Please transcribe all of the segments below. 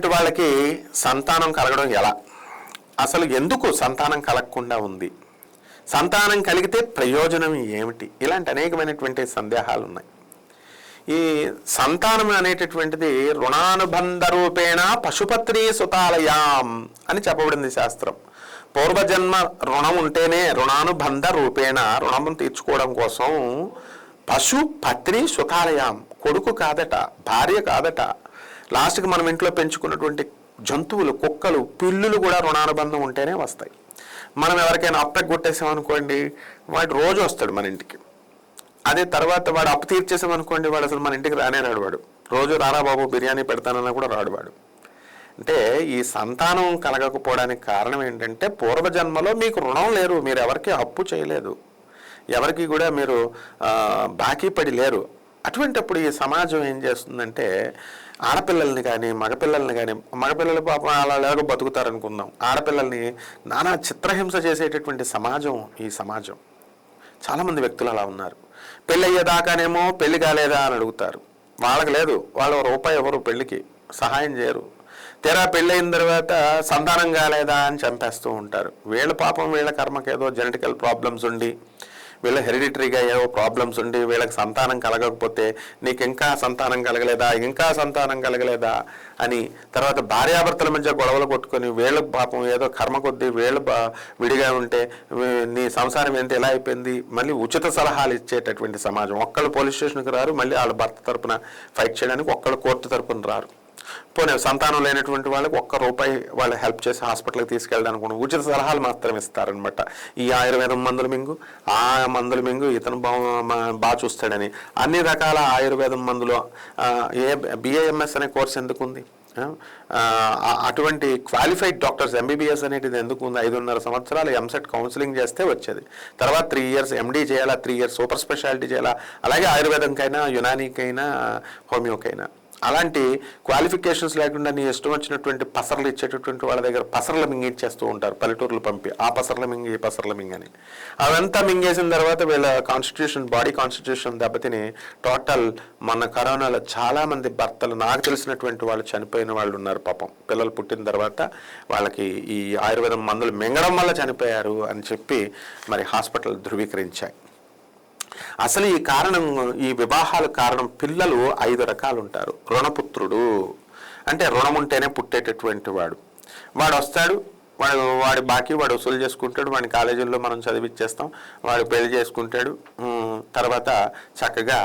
ఇలాంటి వాళ్ళకి సంతానం కలగడం ఎలా? అసలు ఎందుకు సంతానం కలగకుండా ఉంది? సంతానం కలిగితే ప్రయోజనం ఏమిటి? ఇలాంటి అనేకమైనటువంటి సందేహాలు ఉన్నాయి ఈ సంతానం అనేటటువంటిది రుణానుబంధ రూపేణ పశుపత్రి సుతాలయాం అని చెప్పబడింది శాస్త్రం. పూర్వజన్మ రుణం ఉంటేనే రుణానుబంధ రూపేణ రుణం తీర్చుకోవడం కోసం పశు పత్రి సుతాలయాం కొడుకు కాదట భార్య కాదట లాస్ట్కి మనం ఇంట్లో పెంచుకున్నటువంటి జంతువులు కుక్కలు పిల్లులు కూడా రుణానుబంధం ఉంటేనే వస్తాయి. మనం ఎవరికైనా అప్పగొట్టేసామనుకోండి వాడు రోజు వస్తాడు మన ఇంటికి. అదే తర్వాత వాడు అప్పు తీర్చేసామనుకోండి వాడు అసలు మన ఇంటికి రానే రాడు వాడు. రోజు రారా బాబు బిర్యానీ పెడతానన్నా కూడా రాడు వాడు. అంటే ఈ సంతానం కలగకపోవడానికి కారణం ఏంటంటే పూర్వజన్మలో మీకు రుణం లేరు మీరు ఎవరికి అప్పు చేయలేదు. ఎవరికి కూడా మీరు బాకీ పడి లేరు. అటువంటిప్పుడు ఈ సమాజం ఏం చేస్తుందంటే ఆడపిల్లల్ని కానీ మగపిల్లల్ని కానీ మగపిల్లలు పాపం అలా లేక బతుకుతారనుకుందాం. ఆడపిల్లల్ని నానా చిత్రహింస చేసేటటువంటి సమాజం ఈ సమాజం. చాలామంది వ్యక్తులు అలా ఉన్నారు. పెళ్ళి అయ్యేదాకానేమో పెళ్ళి కాలేదా అని అడుగుతారు. వాళ్ళకి లేదు. వాళ్ళు రూపాయి ఎవరు పెళ్ళికి. సహాయం చేయరు. తెరా పెళ్ళయిన తర్వాత సంతానం కాలేదా అని చంపేస్తూ ఉంటారు. వీళ్ళ పాపం వీళ్ళ కర్మకేదో ఏదో జెనెటికల్ ప్రాబ్లమ్స్ ఉండి వీళ్ళ హెరిడిటరీగా ఏవో ప్రాబ్లమ్స్ ఉండి వీళ్ళకి సంతానం కలగకపోతే నీకు ఇంకా సంతానం కలగలేదా? ఇంకా సంతానం కలగలేదా? అని తర్వాత భార్యాభర్తల మధ్య గొడవలు కొట్టుకొని వీళ్ళ పాపం ఏదో కర్మ కొద్దీ వీళ్ళు విడిగా ఉంటే నీ సంసారం ఏంటి ఎలా అయిపోయింది? మళ్ళీ ఉచిత సలహాలు ఇచ్చేటటువంటి సమాజం. ఒక్కళ్ళు పోలీస్ స్టేషన్కి రారు మళ్ళీ వాళ్ళ భర్త తరపున ఫైట్ చేయడానికి ఒక్కళ్ళు కోర్టు తరపున రారు. పోనీ సంతానం లేనటువంటి వాళ్ళకి ఒక్క రూపాయి వాళ్ళు హెల్ప్ చేసి హాస్పిటల్కి తీసుకెళ్ళడానికి కూడా ఉచిత సలహాలు మాత్రం ఇస్తారనమాట ఈ ఆయుర్వేదం మందులు మింగు ఆ మందులు మింగు ఇతను బాగా చూస్తాడని. అన్ని రకాల ఆయుర్వేదం మందులు ఏ బిఏఎంఎస్ అనే కోర్స్ ఎందుకు ఉంది అటువంటి క్వాలిఫైడ్ డాక్టర్స్ ఎంబీబీఎస్ అనేది ఎందుకు ఉంది ఐదున్నర సంవత్సరాలు ఎంసెట్ కౌన్సిలింగ్ చేస్తే వచ్చేది. తర్వాత త్రీ ఇయర్స్ ఎండీ చేయాలా? త్రీ ఇయర్స్ సూపర్ స్పెషాలిటీ చేయాలా? అలాగే ఆయుర్వేదంకైనా యునానీకైనా హోమియోకైనా. అలాంటి క్వాలిఫికేషన్స్ లేకుండా నీ ఇష్టం వచ్చినటువంటి పసర్లు ఇచ్చేటటువంటి వాళ్ళ దగ్గర పసర్లు మింగిచ్చేస్తూ ఉంటారు పల్లెటూర్లు పంపి. ఆ పసర్ల మింగి ఈ పసర్ల మింగి అని అవంతా మింగేసిన తర్వాత వీళ్ళ కాన్స్టిట్యూషన్ బాడీ కాన్స్టిట్యూషన్ దెబ్బతిని టోటల్ మన కరోనాలో చాలామంది భర్తలు నాకు తెలిసినటువంటి వాళ్ళు చనిపోయిన వాళ్ళు ఉన్నారు పాపం. పిల్లలు పుట్టిన తర్వాత వాళ్ళకి ఈ ఆయుర్వేదం మందులు మింగడం వల్ల చనిపోయారు అని చెప్పి మరి హాస్పిటల్ ధృవీకరించాయి. అసలు ఈ కారణం ఈ వివాహాల కారణం పిల్లలు ఐదు రకాలు ఉంటారు రుణపుత్రుడు అంటే రుణం ఉంటేనే పుట్టేటటువంటి వాడు. వాడు వస్తాడు వాడు వాడి బాకీ వాడు వసూలు చేసుకుంటాడు వాడి కాలేజీల్లో మనం చదివిచ్చేస్తాం వాడు పెళ్ళి చేసుకుంటాడు తర్వాత చక్కగా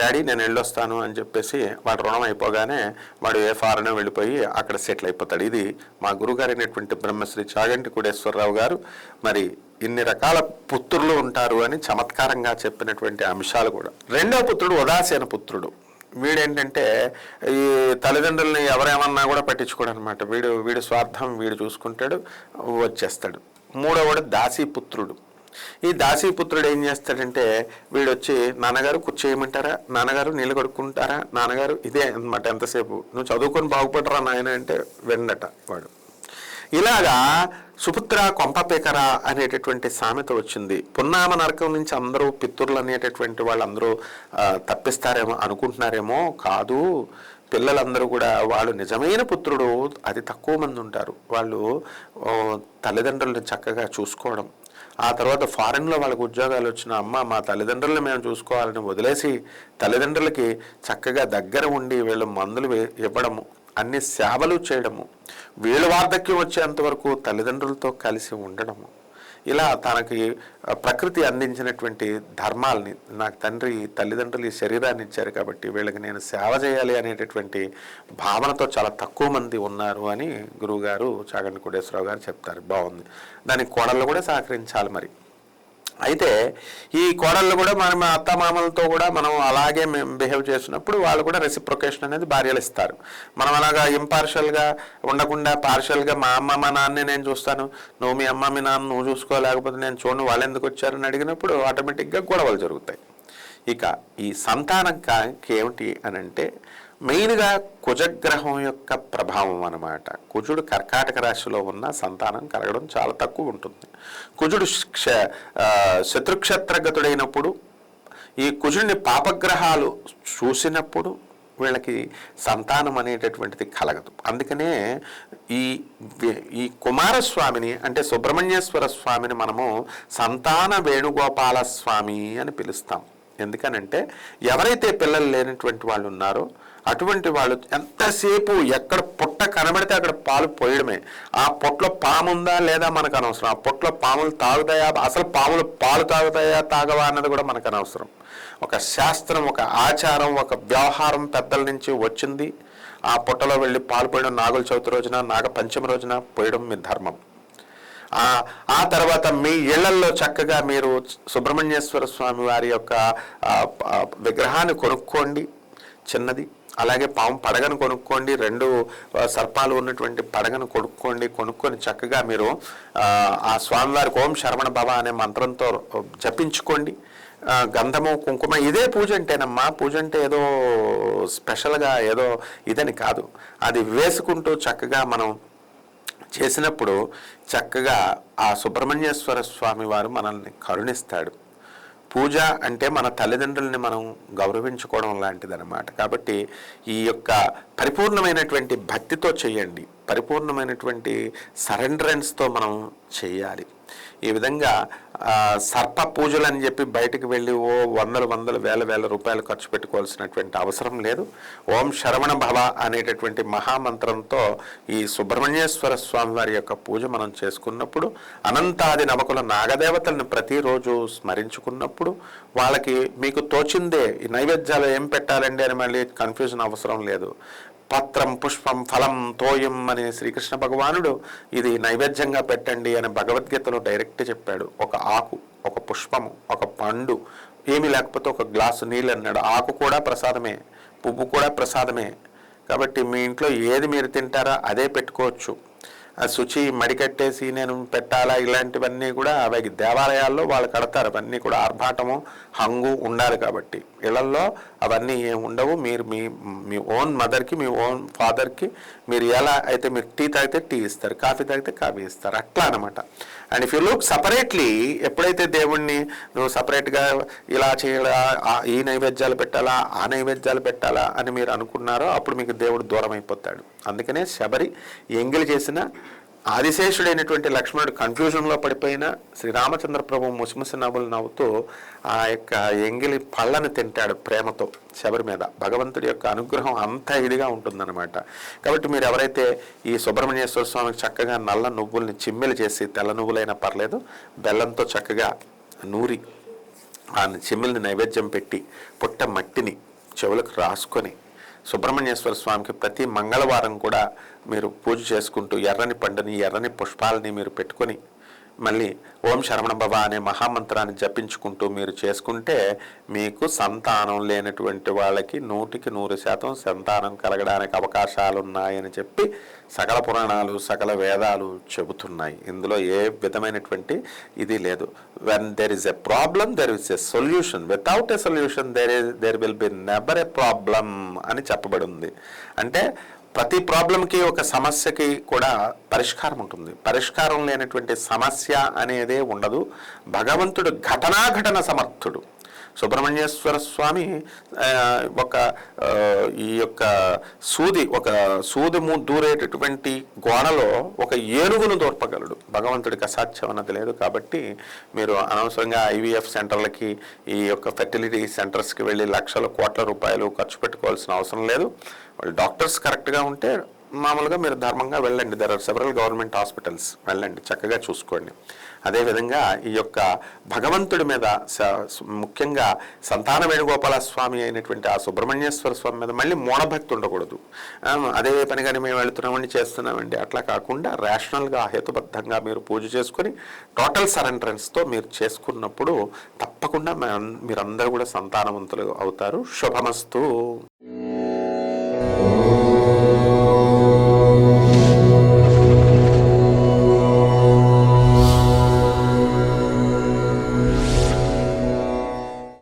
డాడీ నేను వెళ్ళొస్తాను అని చెప్పేసి వాడు రుణం అయిపోగానే వాడు ఏ ఫారెన్ వెళ్ళిపోయి అక్కడ సెటిల్ అయిపోతాడు. ఇది మా గురుగారు అయినటువంటి బ్రహ్మశ్రీ చాగంటి కుడేశ్వరరావు గారు. మరి ఇన్ని రకాల పుత్రులు ఉంటారు అని చమత్కారంగా చెప్పినటువంటి అంశాలు కూడా. రెండవ పుత్రుడు ఉదాసీన పుత్రుడు. వీడేంటంటే ఈ తల్లిదండ్రుల్ని ఎవరేమన్నా కూడా పట్టించుకోడు అనమాట వీడు వీడి స్వార్థం వీడు చూసుకుంటాడు వచ్చేస్తాడు. మూడవడు దాసీపుత్రుడు ఈ దాసీపుత్రుడు ఏం చేస్తాడంటే వీడు వచ్చి నాన్నగారు కూర్చేయమంటారా నాన్నగారు నీళ్ళు కడుక్కుంటారా? నాన్నగారు ఇదే అనమాట ఎంతసేపు. నువ్వు చదువుకొని బాగుపడరా నాయన అంటే వెండట వాడు. ఇలాగా సుపుత్ర కొంపపేకర అనేటటువంటి సామెత వచ్చింది. పున్నామ నరకం నుంచి అందరూ పిత్తుర్లు అనేటటువంటి వాళ్ళందరూ తప్పిస్తారేమో అనుకుంటున్నారేమో కాదు. పిల్లలందరూ కూడా వాళ్ళు నిజమైన పుత్రుడు అది తక్కువ మంది ఉంటారు. వాళ్ళు తల్లిదండ్రులను చక్కగా చూసుకోవడం ఆ తర్వాత ఫారెన్లో వాళ్ళకి ఉద్యోగాలు వచ్చిన అమ్మ మా తల్లిదండ్రులను మేము చూసుకోవాలని వదిలేసి తల్లిదండ్రులకి చక్కగా దగ్గర ఉండి వీళ్ళు మందులు ఇవ్వడము అన్ని సేవలు చేయడము వీళ్ళ వార్ధక్యం వచ్చేంత వరకు తల్లిదండ్రులతో కలిసి ఉండడము. ఇలా తనకి ప్రకృతి అందించినటువంటి ధర్మాల్ని నాకు తండ్రి తల్లిదండ్రులు ఈ శరీరాన్ని ఇచ్చారు కాబట్టి వీళ్ళకి నేను సేవ చేయాలి అనేటటువంటి భావనతో చాలా తక్కువ మంది ఉన్నారు అని గురువుగారు చాగంటి కోటేశ్వరరావు గారు చెప్తారు. బాగుంది. దానికి కోడళ్ళు కూడా సహకరించాలి మరి. అయితే ఈ కోడళ్ళు కూడా మనం అత్త మామలతో కూడా మనం అలాగే మేము బిహేవ్ చేసినప్పుడు వాళ్ళు కూడా రెసిప్రొకేషన్ అనేది భార్యలు ఇస్తారు. మనం అలాగా ఇంపార్షియల్గా ఉండకుండా పార్షియల్గా మా అమ్మ మా నాన్నే నేను చూస్తాను. నువ్వు మీ అమ్మ మీ నాన్న నువ్వు చూసుకోలేకపోతే నేను చూడను వాళ్ళు ఎందుకు వచ్చారని అడిగినప్పుడు ఆటోమేటిక్గా గొడవలు జరుగుతాయి. ఇక ఈ సంతానం ఏమిటి అని అంటే మెయిన్గా కుజగ్రహం యొక్క ప్రభావం అనమాట కుజుడు కర్కాటక రాశిలో ఉన్న సంతానం కలగడం చాలా తక్కువ ఉంటుంది. కుజుడు క్ష శత్రుక్షత్రగతుడైనప్పుడు ఈ కుజుడిని పాపగ్రహాలు చూసినప్పుడు వీళ్ళకి సంతానం అనేటటువంటిది కలగదు. అందుకనే ఈ ఈ కుమారస్వామిని అంటే సుబ్రహ్మణ్యేశ్వర స్వామిని మనము సంతాన వేణుగోపాల స్వామి అని పిలుస్తాం. ఎందుకనంటే ఎవరైతే పిల్లలు లేనటువంటి వాళ్ళు ఉన్నారో అటువంటి వాళ్ళు ఎంతసేపు ఎక్కడ పుట్ట కనబడితే అక్కడ పాలు పోయడమే. ఆ పొట్లో పాము ఉందా లేదా మనకు అనవసరం. ఆ పొట్లో పాములు తాగుతాయా? అసలు పాములు పాలు తాగుతాయా తాగవా అన్నది కూడా మనకు అనవసరం. ఒక శాస్త్రం ఒక ఆచారం ఒక వ్యవహారం పెద్దల నుంచి వచ్చింది. ఆ పొట్టలో వెళ్ళి పాలు పోయడం నాగుల చవితి రోజున నాగ పంచమి రోజున పోయడం మీ ధర్మం. ఆ తర్వాత మీ ఇళ్ళల్లో చక్కగా మీరు సుబ్రహ్మణ్యేశ్వర స్వామి వారి యొక్క విగ్రహాన్ని కొనుక్కోండి. చిన్నది. అలాగే పాము పడగను కొనుక్కోండి రెండు సర్పాలు ఉన్నటువంటి పడగను కొనుక్కోండి కొనుక్కొని చక్కగా మీరు ఆ, స్వామివారి స్వామివారికి ఓం శరవణ భవ అనే మంత్రంతో జపించుకోండి. గంధము కుంకుమ ఇదే పూజ అంటేనమ్మా పూజ అంటే ఏదో స్పెషల్గా ఏదో ఇదని కాదు. అది వేసుకుంటూ చక్కగా మనం చేసినప్పుడు చక్కగా ఆ సుబ్రహ్మణ్యేశ్వర స్వామి వారు మనల్ని కరుణిస్తాడు. పూజ అంటే మన తల్లిదండ్రుల్ని మనం గౌరవించుకోవడం లాంటిదన్నమాట. కాబట్టి ఈ యొక్క పరిపూర్ణమైనటువంటి భక్తితో చేయండి. పరిపూర్ణమైనటువంటి సరెండరెన్స్తో మనం చేయాలి. ఈ విధంగా సర్ప పూజలు అని చెప్పి బయటికి వెళ్ళి ఓ వందల వందల వేల వేల రూపాయలు ఖర్చు పెట్టుకోవాల్సినటువంటి అవసరం లేదు. ఓం శరవణ భవ అనేటటువంటి మహామంత్రంతో ఈ సుబ్రహ్మణ్యేశ్వర స్వామి వారి యొక్క పూజ మనం చేసుకున్నప్పుడు అనంతాది నవకుల నాగదేవతలను ప్రతిరోజు స్మరించుకున్నప్పుడు వాళ్ళకి మీకు తోచిందే ఈ నైవేద్యాలు ఏం పెట్టాలండి అని మళ్ళీ కన్ఫ్యూజన్ అవసరం లేదు. పత్రం పుష్పం ఫలం తోయం అని శ్రీకృష్ణ భగవానుడు ఇది నైవేద్యంగా పెట్టండి అని భగవద్గీతలో డైరెక్ట్ చెప్పాడు. ఒక ఆకు ఒక పుష్పము ఒక పండు ఏమీ లేకపోతే ఒక గ్లాసు నీళ్ళు అన్నాడు. ఆకు కూడా ప్రసాదమే పువ్వు కూడా ప్రసాదమే. కాబట్టి మీ ఇంట్లో ఏది మీరు తింటారా అదే పెట్టుకోవచ్చు. శుచి మడికట్టేసి నేను పెట్టాలా? ఇలాంటివన్నీ కూడా అవి దేవాలయాల్లో వాళ్ళు కడతారు. అవన్నీ కూడా ఆర్భాటము హంగు ఉండాలి కాబట్టి. ఇళ్ళల్లో అవన్నీ ఏమి ఉండవు. మీరు మీ మీ ఓన్ మదర్కి మీ ఓన్ ఫాదర్కి మీరు ఎలా అయితే మీరు టీ తాగితే టీ ఇస్తారు కాఫీ తాగితే కాఫీ ఇస్తారు. అట్లా అనమాట and if you look separately ఎప్పుడైతే దేవుణ్ణి నువ్వు సపరేట్గా ఇలా చేయాలా ఈ నైవేద్యాలు పెట్టాలా ఆ నైవేద్యాలు పెట్టాలా అని మీరు అనుకున్నారో అప్పుడు మీకు దేవుడు దూరం అయిపోతాడు అందుకనే శబరి ఎంగిలి చేసిన ఆదిశేషుడైనటువంటి లక్ష్మణుడు కన్ఫ్యూజన్లో పడిపోయిన శ్రీరామచంద్ర ప్రభు ముసిముసి నవ్వులు నవ్వుతూ ఆ యొక్క ఎంగిలి పళ్ళను తింటాడు ప్రేమతో శబరి మీద. భగవంతుడి యొక్క అనుగ్రహం అంత ఇదిగా ఉంటుందన్నమాట. కాబట్టి మీరు ఎవరైతే ఈ సుబ్రహ్మణ్యేశ్వర స్వామికి చక్కగా నల్ల నువ్వుల్ని చిమ్మెలు చేసి తెల్ల నువ్వులైనా పర్లేదు బెల్లంతో చక్కగా నూరి ఆ చిమ్మెల్ని నైవేద్యం పెట్టి పుట్ట మట్టిని చెవులకు రాసుకొని సుబ్రహ్మణ్యేశ్వర స్వామికి ప్రతి మంగళవారం కూడా మీరు పూజ చేసుకుంటూ ఎర్రని పండుని ఎర్రని పుష్పాలని మీరు పెట్టుకొని మళ్ళీ ఓం శరవణ భవ అనే మహామంత్రాన్ని జపించుకుంటూ మీరు చేసుకుంటే మీకు సంతానం లేనటువంటి వాళ్ళకి నూటికి నూరు శాతం సంతానం కలగడానికి అవకాశాలు ఉన్నాయని చెప్పి సకల పురాణాలు సకల వేదాలు చెబుతున్నాయి. ఇందులో ఏ విధమైనటువంటి ఇది లేదు. When there is a problem there is a solution without a solution there is there will be never a problem అని చెప్పబడి ఉంది అంటే ప్రతి ప్రాబ్లంకి ఒక సమస్యకి కూడా పరిష్కారం ఉంటుంది. పరిష్కారం లేనటువంటి సమస్య అనేదే ఉండదు. భగవంతుడు ఘటనాఘటన సమర్థుడు. సుబ్రహ్మణ్యేశ్వర స్వామి ఒక ఈ యొక్క సూది ఒక సూది దూరేటటువంటి గోడలో ఒక ఏనుగును దూర్పగలడు. భగవంతుడికి అసాధ్యం అన్నది లేదు కాబట్టి మీరు అనవసరంగా ఐవీఎఫ్ సెంటర్లకి ఈ యొక్క ఫెర్టిలిటీ సెంటర్స్కి వెళ్ళి లక్షల కోట్ల రూపాయలు ఖర్చు పెట్టుకోవాల్సిన అవసరం లేదు. వాళ్ళు డాక్టర్స్ కరెక్ట్గా ఉంటే మామూలుగా మీరు ధర్మంగా వెళ్ళండి. There are several government hospitals వెళ్ళండి. చక్కగా చూసుకోండి. అదేవిధంగా ఈ యొక్క భగవంతుడి మీద ముఖ్యంగా సంతాన వేణుగోపాల స్వామి అయినటువంటి ఆ సుబ్రహ్మణ్యేశ్వర స్వామి మీద మళ్ళీ మూఢభక్తి ఉండకూడదు. అదే అదే పనిగానే మేము వెళుతున్నామండి చేస్తున్నామండి. అట్లా కాకుండా రేషనల్గా హేతుబద్ధంగా మీరు పూజ చేసుకొని టోటల్ సరెండరెన్స్తో మీరు చేసుకున్నప్పుడు తప్పకుండా మీరందరూ కూడా సంతానవంతులు అవుతారు. శుభమస్తు.